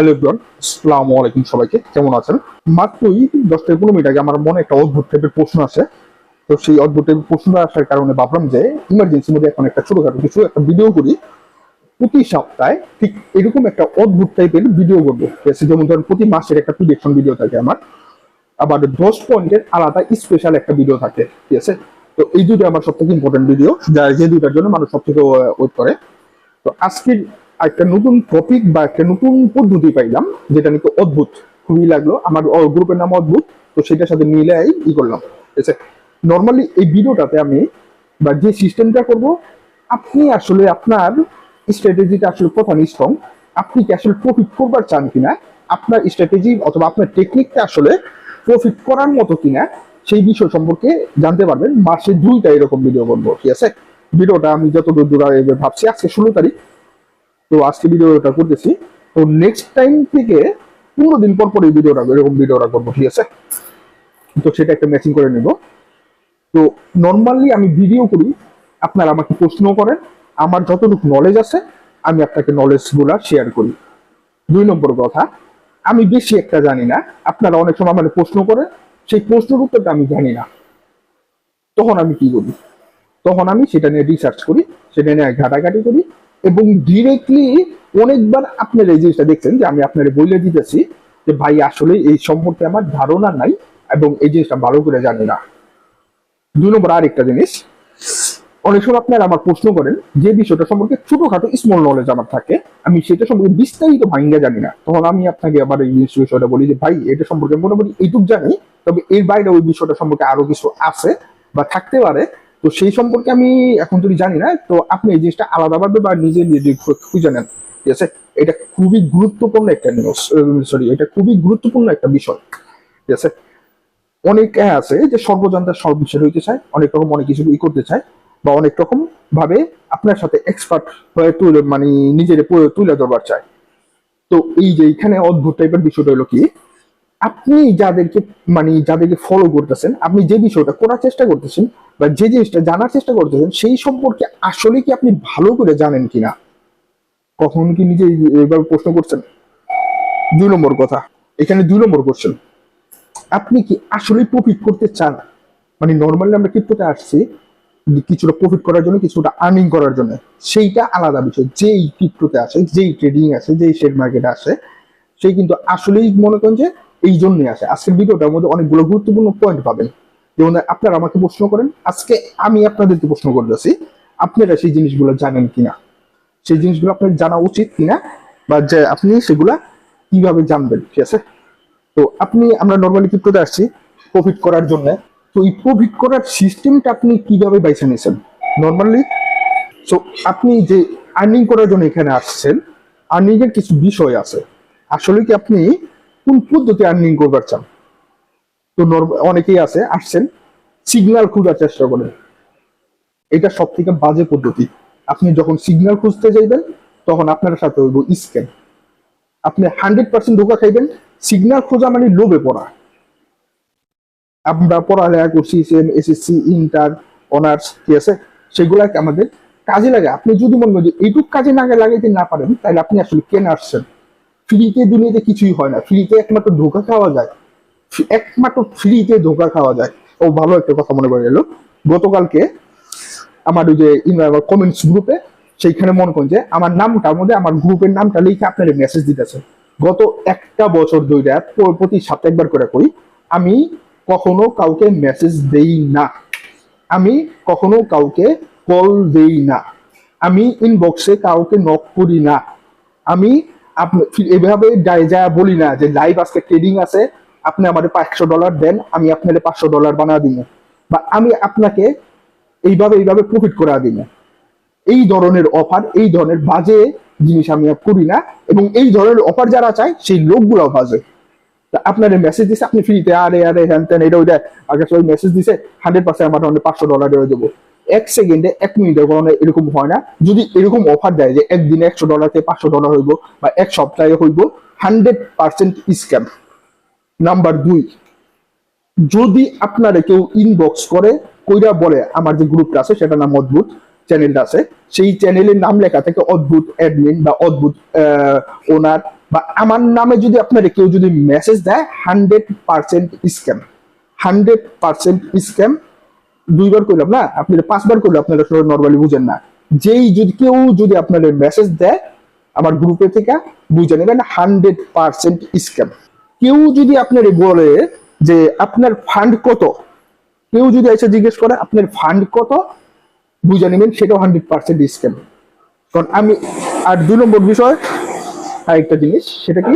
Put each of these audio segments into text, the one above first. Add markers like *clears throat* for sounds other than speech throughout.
Hello everyone, আসসালামু আলাইকুম সবাইকে। কেমন আছেন? মাত্রই দশ থেকে পনেরো মিনিট আগে আমার মনে একটা অদ্ভুত টাইপের প্রশ্ন আসে। তো সেই অদ্ভুত টাইপের প্রশ্ন আসার কারণে ভাবলাম যে ইমার্জেন্সির মধ্যে এখন একটা ছোটখাটো কিছু একটা ভিডিও করি। প্রতি সপ্তাহে ঠিক এরকম একটা অদ্ভুত টাইপের ভিডিও করব। যেমন ধরেন প্রতি মাসের একটা প্রিডিকশন ভিডিও থাকে আমার। আবার দশ পয়েন্টের আলাদা স্পেশাল একটা ভিডিও থাকে। ঠিক আছে, তো এই দুটো আমার সব থেকে ইম্পর্টেন্ট ভিডিও যা যে দুটার জন্য মানুষ সব থেকে ওয়েট করে। তো আজকের একটা নতুন টপিক বা একটা নতুন পদ্ধতি পাইলাম, যেটা নাকি অদ্ভুত। খুবই লাগল। আমার গ্রুপের নাম অদ্ভুত, তো সেটার সাথে মিলে ই করলাম। ঠিক আছে? নর্মালি এই ভিডিওটাতে আমি বা যে সিস্টেমটা করব, আপনি আসলে আপনার স্ট্র্যাটেজিটা আসলে প্রথম স্ট্রং আপনি কি আসলে প্রফিট করবার চান কিনা? আপনার স্ট্র্যাটেজি অথবা আপনার টেকনিকটা আসলে প্রফিট করার মতো কিনা? সেই বিষয় সম্পর্কে জানতে পারবেন। মাসে দুইটা এরকম ভিডিও করব, ঠিক আছে? ভিডিওটা আমি যতদূর দূর ভাবছি, আজকে ষোলো তারিখ। তো আজকে ভিডিওটা করতেছি। তো নেক্সট টাইম থেকে পনেরো দিন পর পর এই ভিডিওটা, এরকম ভিডিওটা করব, ঠিক আছে? তো সেটা একটা ম্যাচিং করে নেব। তো নর্মালি আমি ভিডিও করি, আপনারা আমাকে প্রশ্ন করেন, আমার যতটুকু নলেজ আছে, আমি আপনাকে নলেজগুলা শেয়ার করি। দুই নম্বর কথা, আমি বেশি একটা জানি না, আপনারা অনেক সময় আমাকে প্রশ্ন করেন, সেই প্রশ্নের উত্তরটা আমি জানি না। তখন আমি কি করি? তখন আমি সেটা নিয়ে রিসার্চ করি, সেটা নিয়ে ঘাটাঘাটি করি এবং ডিরেক্টলি অনেকবার আপনার এই জিনিসটা দেখছেন যে আমি আপনার বইলে দিতেছি যে ভাই, আসলে এই সম্পর্কে আমার ধারণা নাই এবং এই জিনিসটা ভালো করে জানি না। দুই নম্বর আরেকটা জিনিস, অনেক সময় আপনারা আমার প্রশ্ন করেন, যে বিষয়টা সম্পর্কে ছোটখাটো স্মল নলেজ আমার থাকে, আমি সেটা সম্পর্কে বিস্তারিত ভাঙ্গা জানি না। তখন আমি আপনাকে আবার এই জিনিস বিষয়টা বলি যে, ভাই, এটা সম্পর্কে মোটামুটি এইটুক জানি, তবে এর বাইরে ওই বিষয়টা সম্পর্কে আরও কিছু আছে বা থাকতে পারে। তো সেই সম্পর্কে আমি এখন যদি জানি না, তো আপনি এই জিনিসটা আলাদাভাবে বা নিজে নিজে খুঁজে নেন। ঠিক আছে? এটা খুবই গুরুত্বপূর্ণ একটা নিউজ সরি এটা খুবই গুরুত্বপূর্ণ একটা বিষয়। ঠিক আছে? অনেক আছে যে সর্বজান্তার সর্ববিষয় হইতে চায়, অনেক রকম অনেক কিছু ই করতে চায়, বা অনেক রকম ভাবে আপনার সাথে এক্সপার্ট হয়ে তুলে মানে নিজের তুলে ধরবার চায়। তো এই যে এখানে অদ্ভুত টাইপের বিষয়টা হলো কি আপনি যাদেরকে মানে যাদেরকে ফলো করতেছেন, আপনি যে বিষয়টা করার চেষ্টা করতেছেন বা যে জিনিসটা জানার চেষ্টা করতেছেন, সেই সম্পর্কে আসলে কি আপনি ভালো করে জানেন কিনা? কখন কি নিজে এইভাবে প্রশ্ন করছেন? দুই নম্বর কথা, এখানে দুই নম্বর কোশ্চেন আপনি কি আসলে প্রফিট করতে চান? মানে নর্মালি আমরা ক্রিপ্টোতে আসছি, কিছুটা প্রফিট করার জন্য, কিছুটা আর্নিং করার জন্য। সেইটা আলাদা বিষয়। যেই ক্রিপ্টোতে আসে, যেই ট্রেডিং আছে যেই শেয়ার মার্কেট আসে সেই কিন্তু আসলেই মনে করেন যে এই জন্যই আসে। আজকের ভিডিওটার মধ্যে অনেকগুলো গুরুত্বপূর্ণ পয়েন্ট পাবেন। যেমন আপনারা আমাকে প্রশ্ন করেন, আজকে আমি আপনাদেরকে প্রশ্ন করতেছি, আপনারা সেই জিনিসগুলো জানেন কিনা? সেই জিনিসগুলো আপনার জানা উচিত কিনা? বা যে আপনি সেগুলা কীভাবে জানবেন, ঠিক আছে? তো আপনি, আমরা নর্মালি ক্রিপ্টোতে আসছি? প্রফিট করার জন্য। তো এই প্রফিট করার সিস্টেমটা আপনি কীভাবে বাইছে নিয়েছেন? নর্মালি তো আপনি যে আর্নিং করার জন্য এখানে আসছেন আর্নিং এর কিছু বিষয় আছে। আসলে কি আপনি কোন পদ্ধতি আর্নিং করবার চান? তো অনেকেই আছে, আসছেন সিগন্যাল খোঁজার চেষ্টা করেন। এটা সব থেকে বাজে পদ্ধতি। আপনি যখন সিগন্যাল খুঁজতে যাইবেন, তখন আপনার সাথে হইব স্ক্যান আপনি হান্ড্রেড পার্সেন্ট ধোকা খাইবেন সিগন্যাল খোঁজা মানে লোভে পড়া। আমরা পড়ালেখা করছি এসএসসি ইন্টার অনার্স ঠিক আছে? সেগুলাকে আমাদের কাজে লাগে? আপনি যদি মনে করেন যে এইটুক কাজে না লাগাইতে না পারেন, তাহলে আপনি আসলে কেন আসছেন? ফ্রিতে দুনিয়াতে কিছুই হয় না। ফ্রিতে একমাত্র ধোকা খাওয়া যায়। একমাত্র ফ্রিতে ধোকা খাওয়া যায়। ও ভালো একটা কথা মনে পড়ে গেল। গতকালকে আমার ওই যে কমেন্টস গ্রুপে সেইখানে মনে করেন যে আমার নামটার মধ্যে আমার গ্রুপের নামটা লিখে আপনার মেসেজ দিতেছে। গত একটা বছর ধরে প- প্রতি সপ্তাহে একবার করে করি আমি কখনো কাউকে মেসেজ দেই না। আমি কখনো কাউকে কল দেই না। আমি ইনবক্সে কাউকে নক করি না। আমি আপ- এভাবে যাই যা বলি না যে লাইভ আজকে ট্রেডিং আছে, আপনি আমাদের পাঁচশো ডলার দেন, আমি আপনাদের পাঁচশো ডলার বানা দিব। বা আমি আপনাকে এইভাবে এইভাবে প্রফিট করা দিব। এই ধরনের অফার এই ধরনের বাজে জিনিস আমি করি না এবং এই ধরনের অফার যারা চায়, সেই লোকগুলো বাজে। আপনার মেসেজ দিছে, আপনি ফ্রিতে আরে আরে, হ্যান ত্যান, এটা ওইটা। আগে সবাই মেসেজ দিছে হান্ড্রেড পার্সেন্ট আমার পাঁচশো ডলার দেবো। এক সেকেন্ডে এক মিনিটের কোনো এরকম হয় না। যদি এরকম অফার দেয় যে একদিনে একশো ডলার থেকে পাঁচশো ডলার হইব বা এক সপ্তাহে হইব হান্ড্রেড পার্সেন্ট স্ক্যাম নাম্বার দুই, যদি আপনারা কেউ ইনবক্স করে, কইরা বলে, আমার যে গ্রুপটা আছে সেটা নাম অদ্ভুত চ্যানেলটা আছে, সেই চ্যানেলের নাম লেখা থাকে অদ্ভুত অ্যাডমিন বা অদ্ভুত ওনার বা আমার নামে যদি আপনার কেউ যদি মেসেজ দেয় hundred percent scam hundred percent scam দুইবার করলাম না আপনি পাঁচবার করলে আপনারা নর্মালি বুঝেন না। যেই যদি কেউ যদি আপনার মেসেজ দেয়, আমার গ্রুপে থেকে বুঝে নেবেন হান্ড্রেড পার্সেন্ট স্ক্যাম কেউ যদি আপনার বলে যে, আপনার ফান্ড কত? কেউ যদি এসে জিজ্ঞেস করে, আপনার ফান্ড কত? বুঝে নেবেন, সেটাও হান্ড্রেড পার্সেন্ট স্ক্যাম কারণ আমি, আর দুই নম্বর বিষয়, আরেকটা জিনিস, সেটা কি?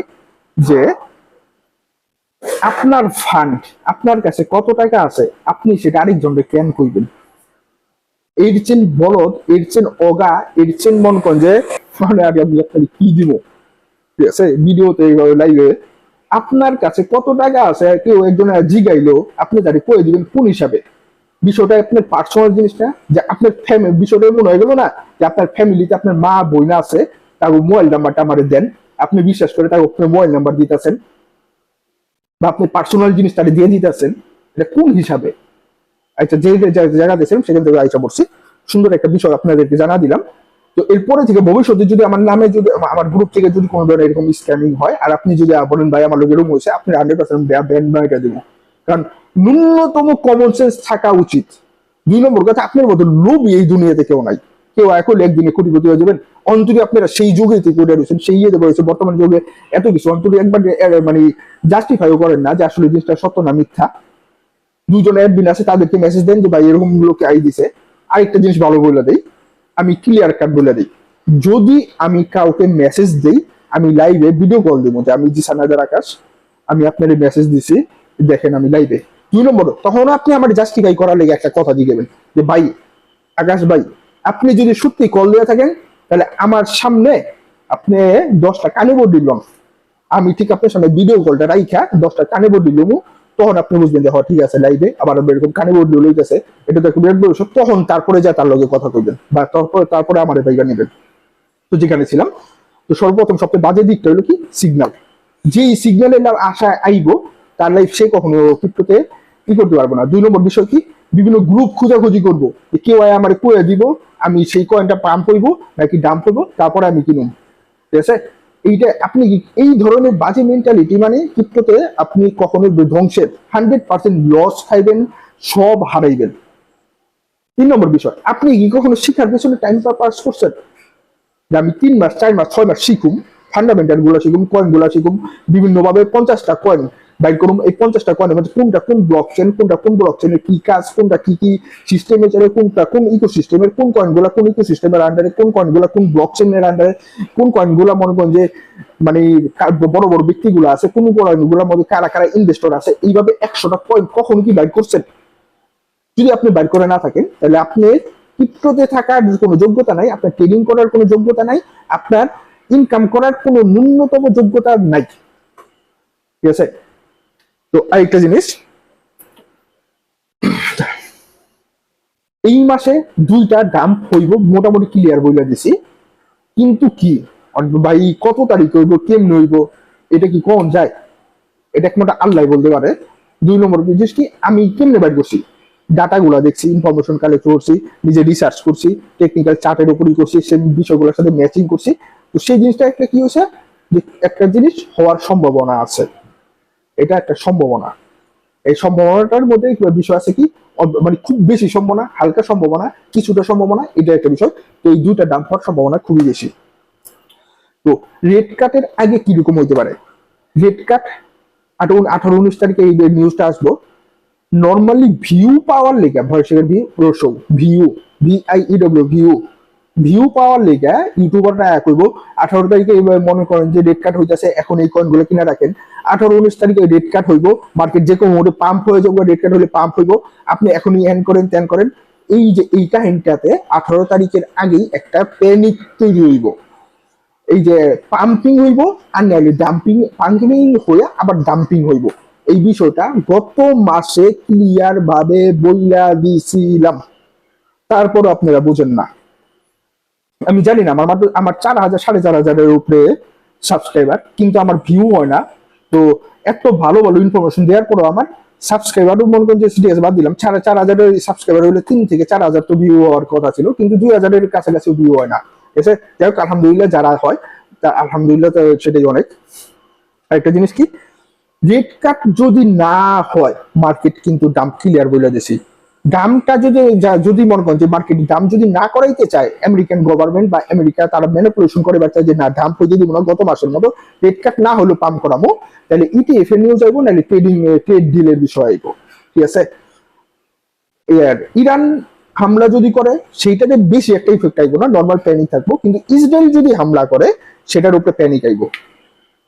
যে আপনার ফান্ড আপনার কাছে কত টাকা আছে, আপনি সেটা আরেকজনকে কেন কইবেন এর চেন বলদ, এর চেন অগা, এর চেন মন যে মানে আমি আপনাকে কি দিব? ঠিক আছে? ভিডিওতে এইভাবে লাইভে আপনার কাছে কত টাকা আছে, কেউ একজন জিগাইলো আপনি তাকে কয়ে দিবেন কোন হিসাবে? বিষয়টা আপনার পার্সোনাল জিনিসটা, যে আপনার ফ্যামিলি বিষয়টা মনে হয়ে গেল না, যে আপনার ফ্যামিলিতে আপনার মা, বোন আছে, তার মোবাইল নাম্বারটা আমার দেন। আপনি বিশ্বাস করে তার আপনার মোবাইল নাম্বার দিতেছেন। বা আপনি পার্সোনাল জিনিস তাকে দিয়ে দিতেছেন, এটা কোন হিসাবে? আচ্ছা যে জায়গা দিয়েছিলাম, সেখান থেকে আইসা পড়ছি। সুন্দর একটা বিষয় আপনাদেরকে জানা দিলাম। তো এরপরে থেকে ভবিষ্যতে যদি আমার নামে যদি, আমার গ্রুপ থেকে যদি কোনো ধরনের এরকম স্ক্যামিং হয়, আর আপনি যদি বলেন, ভাই, আমার লোক এরকম হয়েছে, আপনি হান্ড্রেড পার্সেন্ট ব্যান নয়টা দেবো। কারণ ন্যূনতম কমন সেন্স থাকা উচিত। দুই নম্বর কথা, আপনার মতো লোভ এই দুনিয়াতে কেউ নাই। কেউ এখন একদিনে কোটিপতি হয়ে যাবেন। অন্তরি আপনারা সেই যুগে করে রয়েছেন, সেই ইয়েতে রয়েছে, বর্তমান যুগে এত কিছু। অন্তরি একবার মানে জাস্টিফাইও করেন না যে আসলে জিনিসটা সত্য না মিথ্যা। দুজন অ্যাডমিন আছে, তাদেরকে মেসেজ দেন যে, ভাই, এরকম লোকে আই দিছে। আরেকটা জিনিস ভালো বলে দেই, আমি ক্লিয়ার কাট বলে দিই। যদি আমি কাউকে মেসেজ দেই, আমি লাইভে ভিডিও কল দিব যে, আমি জিসানাদার আকাশ, আমি আপনার মেসেজ দিছি, দেখেন আমি লাইভে দুই নম্বর, তখন আপনি আমার জাস্টিফাই করার লেগে একটা কথা দিয়ে গেবেন যে, ভাই, আকাশ ভাই, আপনি যদি সত্যি কল দিয়ে থাকেন তাহলে আমার সামনে আপনি দশটা কানে বোর্ড দিলাম। আমি ঠিক আপনার সামনে ভিডিও কলটা রাইখা দশটা কানে বোর্ড দিলাম। তখন আপনি বুঝবেন যে হ্যাঁ ঠিক আছে লাইভে আবার এরকম কানে বোর্ড দিলে লইতেছে এটা তো একটা বিরাট বড় তখন তারপরে যা তার লগে কথা কইবেন বা তারপরে তারপরে আমার ভাইগা নেবেন। তো যেখানে ছিলাম। তো সর্বপ্রথম সবচেয়ে বাজে দিকটা হলো কি? সিগন্যাল যেই সিগন্যালের আশা আইবো, তার লাইফ সে কখনো ক্রিপ্টোতে কি করতে পারব না। দুই নম্বর বিষয় কি? বিভিন্ন গ্রুপ খোঁজাখুঁজি করব। কেউ আয় আমার কয়ে দিব, আমি সেই কয়েনটা পাম্প করব, নাকি ডাম্প করব, তারপরে আমি কিনুম। ঠিক আছে? এইটা আপনি এই ধরনের বাজে মেন্টালিটি মানে ক্রিপ্টোতে আপনি কখনো ধ্বংসের হান্ড্রেড পার্সেন্ট লস খাইবেন, সব হারাইবেন। তিন নম্বর বিষয়, আপনি কি কখনো শিখার পেছনে টাইম পাস করছেন? যে আমি তিন মাস, চার মাস, ছয় মাস শিখুম ফান্ডামেন্টালগুলা শিখুম কয়েনগুলা শিখুম, বিভিন্নভাবে পঞ্চাশটা কয়েন বাইর করুম এই পঞ্চাশটা কয়েনের মধ্যে কোনটা কোন ব্লক চেন কোনটা কোন ব্লক চেনের কি কাজ, কোনটা কি কি সিস্টেমে চলে কোনটা কোন ইকো সিস্টেমের কোন কয়েনগুলা কোন ইকো সিস্টেমের আন্ডারে কোন কয়েনগুলা কোন ব্লক চেনের আন্ডারে কোন কয়েনগুলা মনে করেন যে মানে বড় বড় ব্যক্তিগুলো আছে, কোন কয়েনগুলোর মধ্যে কারা কারা ইনভেস্টর আছে, এইভাবে একশোটা কয়েন কখন কি বাইর করছেন? যদি আপনি বাইর করে না থাকেন, তাহলে আপনি ক্রিপ্টোতে থাকার কোনো যোগ্যতা নাই, আপনার ট্রেডিং করার কোনো যোগ্যতা নাই, আপনার ইনকাম করার কোনো ন্যূনতম যোগ্যতা নাই। ঠিক আছে? তো আরেকটা জিনিস। এই মাসে দুইটা ডাম্প হইব, মোটামুটি ক্লিয়ার বইলা দিছি। কিন্তু কি? ভাই, কত তারিখ হইব, কেমনে হইব, এটা কি কোন যায়? এটা একমাত্র আল্লাহ বলতে পারে। দুই নম্বর জিনিস কি, আমি কেমনে বাইর করছি? ডাটা ডাটাগুলো দেখছি ইনফরমেশন কালেক্ট করছি, নিজে রিসার্চ করছি টেকনিক্যাল চার্টের উপরই করছি, সেই বিষয়গুলোর সাথে ম্যাচিং করছি। তো সেই জিনিসটা একটা কি হয়েছে? একটা জিনিস হওয়ার সম্ভাবনা আছে। এটা একটা সম্ভাবনা। এই সম্ভাবনাটার মধ্যে বিষয় আছে কি? মানে খুব বেশি সম্ভাবনা, হালকা সম্ভাবনা, কিছুটা সম্ভাবনা, এটা একটা বিষয়। তো এই দুইটা দাম হওয়ার সম্ভাবনা খুবই বেশি। তো রেড কাটের আগে কীরকম হইতে পারে? রেড কাট আঠারো, উনিশ তারিখে এই নিউজটা আসব নর্মালি ভিউ পাওয়ার লেগা ভয়েসের view রোশো view V I E W view view পাওয়ার লেগা ইউটিউবাররা এক করব আঠারো তারিখে মনে করেন যে রেড কাট হইতেছে এখন এই কয়েনগুলো কিনা রাখেন আঠারো উনিশ তারিখে রেড কাট হইব মার্কেট যে কোনো পাম্প হয়ে যাব রেড কাট হলে পাম্প হইব আপনি এখনই এন করেন ত্যান করেন এই যে, এই কাহিনটাতে আঠারো তারিখের আগেই একটা প্যানিক তৈরি হইব। এই যে পাম্পিং হইব, আর নাহলে ডাম্পিং পাম্পিং হয়ে আবার ডাম্পিং হইব। এই বিষয়টা গত মাসে ক্লিয়ার ভাবে বইলা দিছিলাম। তারপর আপনারা বুঝেন না। আমি জানি না, আমার আমার চার হাজার, সাড়ে চার হাজারের উপরে সাবস্ক্রাইবার কিন্তু আমার ভিউ হয় না। তো এত ভালো ভালো ইনফরমেশন দেওয়ার পরও আমার সাবস্ক্রাইবার মনে করেন যে সিরিয়াস বাদ দিলাম। সাড়ে চার হাজারের সাবস্ক্রাইবার হলে তিন থেকে চার হাজার তো ভিউ হওয়ার কথা ছিল, কিন্তু দুই হাজারের কাছাকাছি ভিউ হয় না। আছে যাই হোক, আলহামদুলিল্লাহ যারা হয়, তা আলহামদুলিল্লাহ সেটাই অনেক। আরেকটা জিনিস কি? রেট কাট যদি না হয় মার্কেট কিন্তু দাম ক্লিয়ার বলে দিছি। দামটা যদি যদি মনে করেন যে মার্কেট দাম যদি না করাইতে চায় আমেরিকান গভর্নমেন্ট বা আমেরিকা তারা ম্যানিপুলেশন করে বা চায় যে, না, দাম পর্যন্ত দিব না, গত মাসের মতো রেট কাট না হলেও পাম্প করামো তাহলে ইটিএফ এর নিয়ে যাইবো নাহলে ট্রেডিং ট্রেড ডিলের বিষয় আইবো। ঠিক আছে? এর ইরান হামলা যদি করে, সেইটাতে বেশি একটা ইফেক্ট আইবো না নর্মাল প্যানিক থাকব, কিন্তু ইসরায়েল যদি হামলা করে, সেটার উপরে প্যানিক আইবো।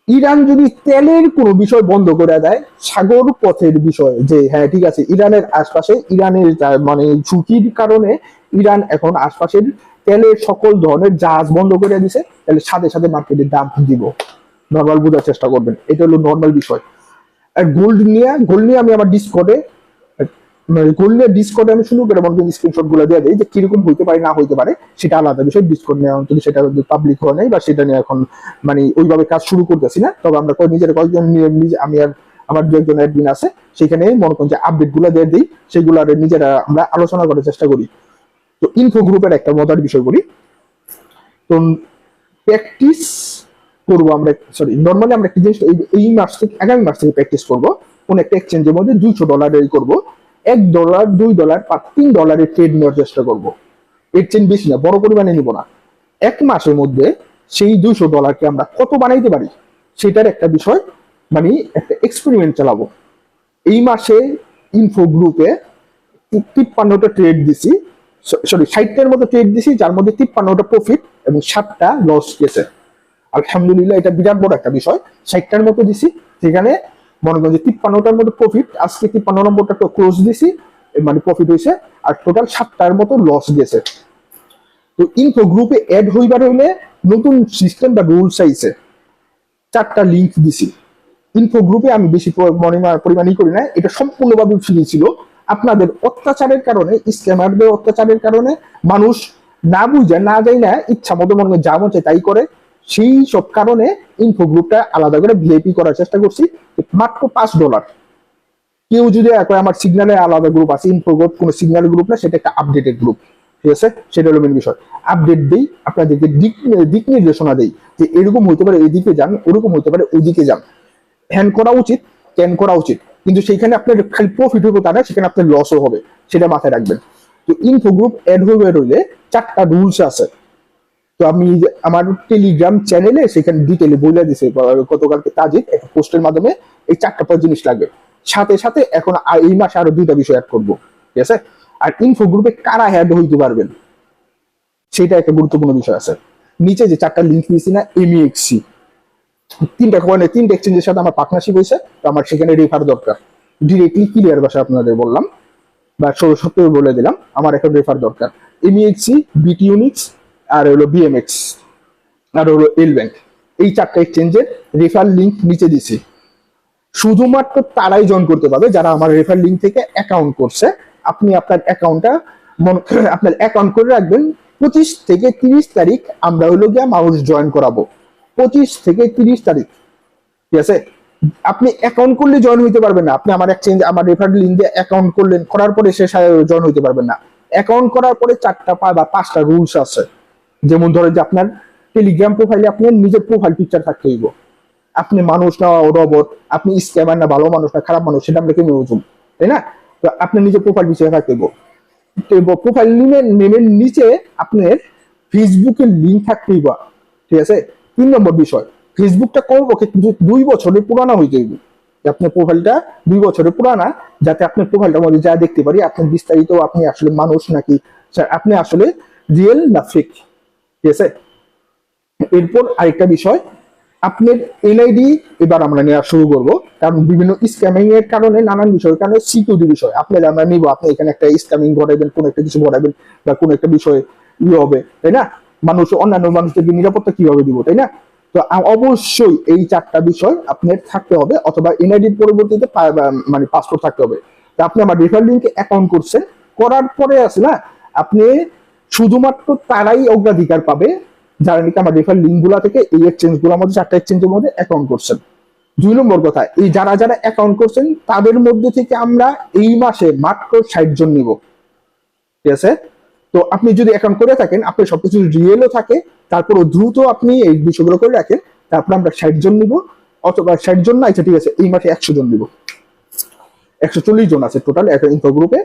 ইরান যদি তেলের কোনো বিষয় বন্ধ করে দেয়, সাগর পথের বিষয়, যে হ্যাঁ ঠিক আছে, ইরানের আশপাশে, ইরানের মানে ঝুঁকির কারণে ইরান এখন আশপাশের তেলের সকল ধরনের জাহাজ বন্ধ করে দিছে, তাহলে সাথে সাথে মার্কেটের দাম দিব। নর্মাল বোঝার চেষ্টা করবেন, এটা হলো নর্মাল বিষয়। আর গোল্ড নিয়ে গোল্ড নিয়ে আমি আমার ডিসকর্ডে গোল্ড ডিসকর্ডে আমি করে মনে স্ক্রিনশটগুলো দিই যে কীরকম হইতে পারে, না হইতে পারে, সেটা আলাদা বিষয়। ডিসকর্ড নিয়ে অন্তত সেটা পাবলিক হওয়া নেই বা সেটা নিয়ে এখন মানে ওইভাবে কাজ শুরু করতেছি না। তবে আমরা নিজের কয়েকজন আমি আর আমার দু একজন আছে, সেখানে মনে করেন যে আপডেটগুলো দিয়ে দিই সেগুলো আর নিজেরা আমরা আলোচনা করার চেষ্টা করি। তো ইনফো গ্রুপের একটা মজার বিষয় বলি। তো প্র্যাকটিস করব আমরা সরি নর্মালি আমরা একটা জিনিস এই- মাস থেকে, আগামী মাস থেকে প্র্যাকটিস করব। কোন একটা এক্সচেঞ্জের মধ্যে দুইশো ডলারের করব। এক ডলার দুই ডলার বা তিন ডলারের ট্রেড নেওয়ার চেষ্টা করব। এর চেয়ে বেশি না, বড় পরিমাণে নিব না। এক মাসের মধ্যে সেই দুইশো ডলারকে আমরা কত বানাইতে পারি, সেটার একটা বিষয় মানে একটা এক্সপেরিমেন্ট চালাবো। এই মাসে ইনফো গ্রুপে তিপ্পান্নটা ট্রেড দিছি সরি ষাটটার মতো ট্রেড দিছি, যার মধ্যে তিপ্পান্নটা প্রফিট এবং সাতটা লস গেছে। আলহামদুলিল্লাহ, এটা বিরাট বড় একটা বিষয়। ষাটটার মতো দিছি সেখানে মনে করেন যে তিপ্পান্নটার মতো প্রফিট আজকে তিপ্পান্ন নম্বরটা ক্লোজ দিছি মানে প্রফিট হয়েছে আর টোটাল সাতটার মতো লস গেছে। তো ইনফো গ্রুপে অ্যাড হইবার হইলে নতুন সিস্টেম বা রুলস আইছে। চারটা লিংক দিছি। ইনফো গ্রুপে আমি বেশি পরিমাণই করি না এটা সম্পূর্ণভাবে ছিল। আপনাদের অত্যাচারের কারণে স্ক্যামারদের অত্যাচারের কারণে মানুষ না বুঝে, না যায় না ইচ্ছা মতো মনে যা মন তাই করে। সেই সব কারণে ইনফো গ্রুপটা আলাদা করে ভিআইপি করার চেষ্টা করছি, মাত্র পাঁচ ডলার কেউ যদি আমার সিগন্যালে আলাদা গ্রুপ আছে ইনফো গ্রুপ কোনো সিগন্যাল গ্রুপ না, সেটা একটা আপডেটেড গ্রুপ ঠিক আছে? সেটা হলো মেন বিষয়। আপডেট দিই, আপনাদেরকে দিক দিক নির্দেশনা দেই যে এরকম হইতে পারে এদিকে যান, ওরকম হইতে পারে ওইদিকে যান। হ্যান করা উচিত ক্যান করা উচিত। কিন্তু সেখানে আপনার খালি প্রফিট হইব তা না, সেখানে আপনার লসও হবে, সেটা মাথায় রাখবেন। তো ইনফো গ্রুপ অ্যাড হয়ে রইলে চারটা রুলস আছে। তো আমি আমার টেলিগ্রাম চ্যানেলে সেখানে ডিটেলে বলে দিছে গতকালকে তাজিদ একটা পোস্টের মাধ্যমে এই চারটা পর জিনিস লাগবে সাথে সাথে এখন এই মাসে আরও দুইটা বিষয় অ্যাড করব, ঠিক আছে? আর ইনফো গ্রুপে কারা অ্যাড হইতে পারবেন? সেটা একটা গুরুত্বপূর্ণ বিষয় আছে। নিচে যে চারটা লিঙ্ক দিয়েছি না এমইএক্সি তিনটা কয়েনে তিনটা এক্সচেঞ্জের সাথে আমার পার্টনারশিপ হয়েছে, তো আমার সেখানে রেফার দরকার। ডিরেক্টলি ক্লিয়ার ভাষা আপনাদের বললাম, বা সত্য বলে দিলাম, আমার এখন রেফার দরকার। এমইএক্সি বিটি ইউনিক্স আর হলো বিএমএক্স আর হলো এল ব্যাংক এই চারটা এক্সচেঞ্জের রেফার লিঙ্ক নিচে দিছি। শুধুমাত্র তারাই জয়েন করতে পারবে যারা আমার রেফার লিঙ্ক থেকে অ্যাকাউন্ট করছে। আপনি আপনার অ্যাকাউন্টটা *coughs* আপনার অ্যাকাউন্ট করে রাখবেন। পঁচিশ থেকে তিরিশ তারিখ আমরা হলো গিয়া মানুষ জয়েন করাবো। পঁচিশ থেকে তিরিশ তারিখ। ঠিক আছে? আপনি অ্যাকাউন্ট করলে জয়েন হইতে পারবেন না। আপনি আমার এক্সচেঞ্জ আমার রেফার লিঙ্ক দিয়ে অ্যাকাউন্ট করলেন, করার পরে সে জয়েন হইতে পারবেন না। অ্যাকাউন্ট করার পরে চারটা বা পাঁচটা রুলস আছে। যেমন ধরেন যে আপনার টেলিগ্রাম প্রোফাইলে আপনার নিজের প্রোফাইল পিকচার থাকতে হইব। আপনি মানুষ না রবট আপনি স্ক্যামার না, ভালো মানুষ না, খারাপ মানুষ, সেটা আমরা কেমন বুঝুন তাই না? তো আপনি নিজের প্রোফাইল পিকচার থাকতে হইব। প্রোফাইল নেমের নিচে আপনার ফেসবুকের লিঙ্ক থাকতে হইব। ঠিক আছে? তিন নম্বর বিষয় ফেসবুকটা কমপক্ষে দু- দুই বছরের পুরানো হইতে হইব। আপনার প্রোফাইলটা দুই বছরের পুরানা, যাতে আপনার প্রোফাইলটার মধ্যে যা দেখতে পারি, আপনার বিস্তারিত আপনি আসলে মানুষ নাকি আপনি আসলে রিয়েল না ফেক ঠিক আছে এরপর আরেকটা বিষয়, আপনার এনআইডি এবার আমরা নেওয়া শুরু করব, কারণ বিভিন্ন স্ক্যামিং এর কারণে, নানান বিষয়ের কারণে সিকিউরিটি বিষয়। আপনার আমরা নিব, আপনি এখানে একটা স্ক্যামিং ঘটাইবেন, কোন একটা কিছু ঘটাইবেন, বা কোন একটা বিষয়ে ইয়ে হবে, তাই না? মানুষ, অন্যান্য মানুষদেরকে নিরাপত্তা কীভাবে দিব, তাই না? তো অবশ্যই এই চারটা বিষয় আপনার থাকতে হবে, অথবা এনআইডির পরিবর্তিতে মানে পাসপোর্ট থাকতে হবে। তো আপনি আমার রেফার লিঙ্কে অ্যাকাউন্ট করছেন, করার পরে আছে না, আপনি শুধুমাত্র তারাই অগ্রাধিকার পাবে যারা নাকি আমার রেফার লিঙ্কগুলা থেকে এই এক্সচেঞ্জগুলোর মধ্যে চারটা এক্সচেঞ্জের মধ্যে অ্যাকাউন্ট করছেন। দুই নম্বর কথা, এই যারা যারা অ্যাকাউন্ট করছেন, তাদের মধ্যে থেকে আমরা এই মাসে মাত্র ষাট জন নিব। ঠিক আছে? তো আপনি যদি অ্যাকাউন্ট করে থাকেন আপনি সবকিছু রিয়েলও থাকে তারপর দ্রুত আপনি এই বিষয়গুলো করে রাখেন, তারপর আমরা ষাট জন নিব, অথবা ষাট জন না আচ্ছা ঠিক আছে, এই মাসে একশো জন নিব। একশো চল্লিশ জন আছে টোটাল একটা ইনফো গ্রুপে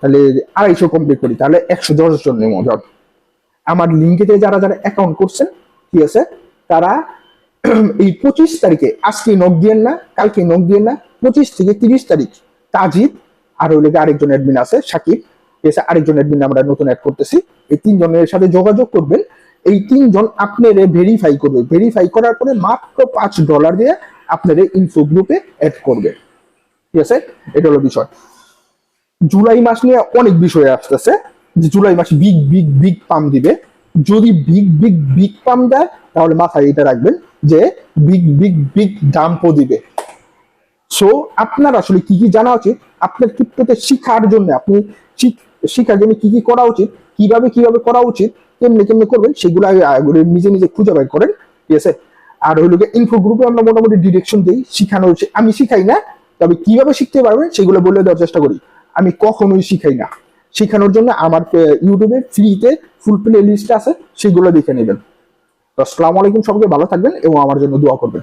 তাহলে আড়াইশো কমপ্লিট করি, তাহলে একশো দশ জন ধর আমার লিঙ্কেতে যারা যারা অ্যাকাউন্ট করছেন, ঠিক আছে, তারা *clears throat* এই পঁচিশ তারিখে, আজকে নক দিয়েন না, কালকে নক দিয়েন না, পঁচিশ থেকে তিরিশ তারিখ, তাজিদ, আর ওই লেগে আরেকজন অ্যাডমিন আছে, সাকিব, ঠিক আছে, আরেকজন অ্যাডমিন আমরা নতুন অ্যাড করতেছি, এই তিনজনের সাথে যোগাযোগ করবেন, এই তিনজন আপনারে ভেরিফাই করবে ভেরিফাই করার পরে মাত্র পাঁচ ডলার দিয়ে আপনার ইনফো গ্রুপে অ্যাড করবে, ঠিক আছে, এটা হলো বিষয়। জুলাই মাস নিয়ে অনেক বিষয় আসতেছে, যে জুলাই মাসে বিগ বিগ বিগ পাম দিবে। যদি বিগ বিগ বিগ পাম দেয়, তাহলে মাথায় এটা রাখবেন যে বিগ বিগ বিগ ডাম্পও দিবে। সো আপনার আসলে কি কি জানা উচিত? আপনার ক্রিপ্টোতে শিখার জন্য, আপনি শিখ- শিখার জন্য কি কি করা উচিত? কীভাবে কীভাবে করা উচিত? কেমনে কেমনে করবেন? সেগুলো আগে নিজে নিজে খুঁজে বের করেন, ঠিক আছে? আর হইল ইনফো গ্রুপে আমরা মোটামুটি ডিরেকশন দিই, শিখানো হচ্ছে আমি শিখাই না, তবে কীভাবে শিখতে পারবেন, সেগুলো বলে দেওয়ার চেষ্টা করি। আমি কখনোই শিখাই না। শেখানোর জন্য আমার ইউটিউবে ফ্রিতে ফুল প্লে লিস্ট আছে, সেগুলো দেখে নেবেন। তো আসসালামু আলাইকুম সবাইকে, ভালো থাকবেন এবং আমার জন্য দোয়া করবেন।